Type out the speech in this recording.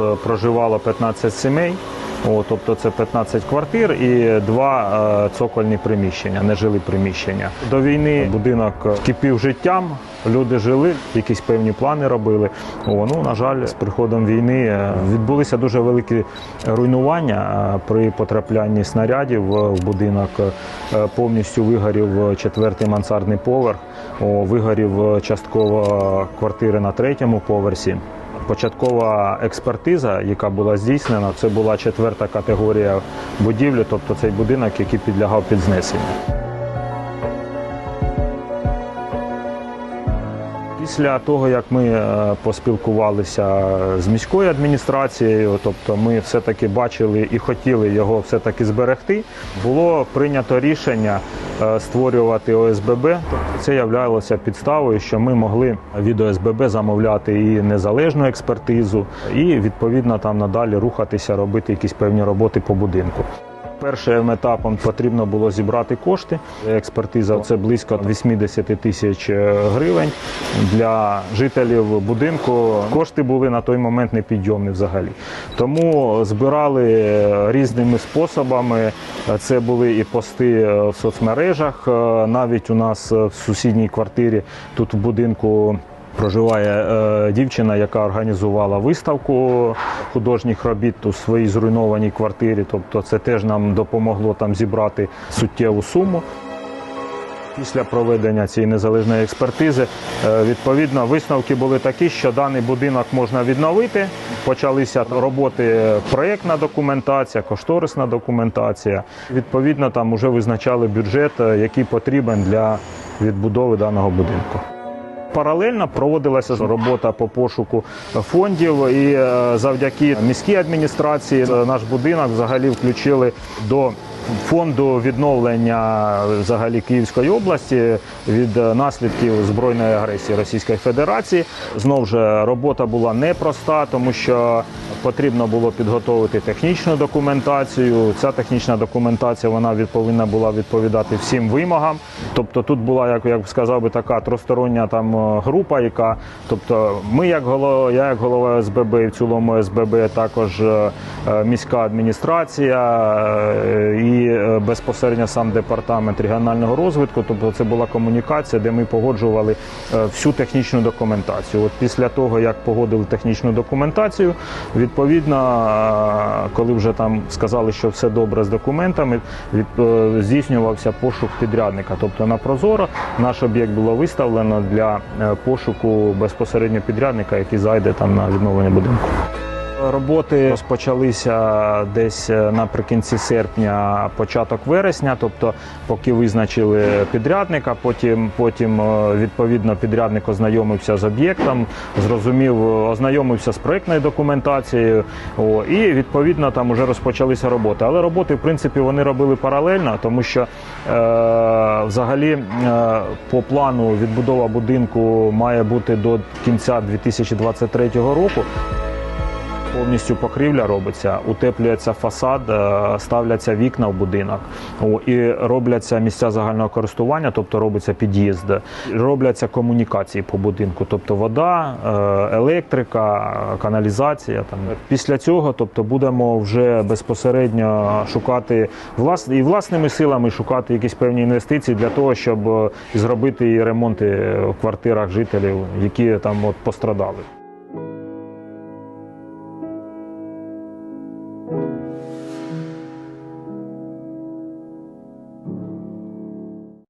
е, проживало 15 сімей. Тобто це 15 квартир і два е, цокольні приміщення, нежилі приміщення. До війни будинок кипів життям, люди жили, якісь певні плани робили. О, ну, на жаль, з приходом війни е, відбулися дуже великі руйнування при потраплянні снарядів в будинок. Повністю вигорів четвертий мансардний поверх, О, вигорів частково квартири на третьому поверсі. Початкова експертиза, яка була здійснена, це була четверта категорія будівлі, тобто цей будинок, який підлягав під знесення. Після того, як ми е, поспілкувалися з міською адміністрацією, тобто ми все-таки бачили і хотіли його все-таки зберегти, було прийнято рішення е, створювати ОСББ. Це являлося підставою, що ми могли від ОСББ замовляти і незалежну експертизу, і відповідно там надалі рухатися, робити якісь певні роботи по будинку. Першим етапом потрібно було зібрати кошти. Експертиза це близько 80 тисяч гривень для жителів будинку. Кошти були на той момент непідйомні взагалі. Тому збирали різними способами. Це були і пости в соцмережах. Навіть у нас в сусідній квартирі тут в будинку. Проживає е, дівчина, яка організувала виставку художніх робіт у своїй зруйнованій квартирі. Тобто, це теж нам допомогло там зібрати суттєву суму. Після проведення цієї незалежної експертизи, е, відповідно, висновки були такі, що даний будинок можна відновити. Почалися роботи проєктна документація, кошторисна документація. Відповідно, там вже визначали бюджет, е, який потрібен для відбудови даного будинку. Паралельно проводилася робота по пошуку фондів, і е, завдяки міській адміністрації е, наш будинок взагалі включили до фонду відновлення взагалі Київської області від е, наслідків збройної агресії Російської Федерації. Знову ж робота була непроста, тому що потрібно було підготовити технічну документацію. Ця технічна документація вона повинна була відповідати всім вимогам. Тобто тут була, як я сказав би, така тростороння там е, група, яка, тобто, ми, як голова, я як голова СББ і в цілому СББ, також е, е, міська адміністрація е, і е, безпосередньо сам департамент регіонального розвитку. Тобто це була комунікація, де ми погоджували е, всю технічну документацію. От після того, як погодили технічну документацію, відповідно, е, коли вже там сказали, що все добре з документами, здійснювався пошук підрядника. Тобто на Прозоро наш об'єкт було виставлено для пошуку безпосередньо підрядника, який зайде там на відновлення будинку. Роботи розпочалися десь е, наприкінці серпня, початок вересня, тобто поки визначили підрядника, потім, потім е, відповідно підрядник ознайомився з об'єктом, зрозумів, ознайомився з проектною документацією. О, і відповідно там вже розпочалися роботи. Але роботи, в принципі, вони робили паралельно, тому що е, взагалі е, по плану відбудова будинку має бути до кінця 2023 року. Повністю покрівля робиться, утеплюється фасад, е, ставляться вікна в будинок і робляться місця загального користування, тобто робиться під'їзд, робляться комунікації по будинку, тобто вода, е, електрика, каналізація. Там після цього, тобто, будемо вже безпосередньо шукати влас... і власними силами шукати якісь певні інвестиції для того, щоб е, зробити ремонти в квартирах жителів, які там от пострадали.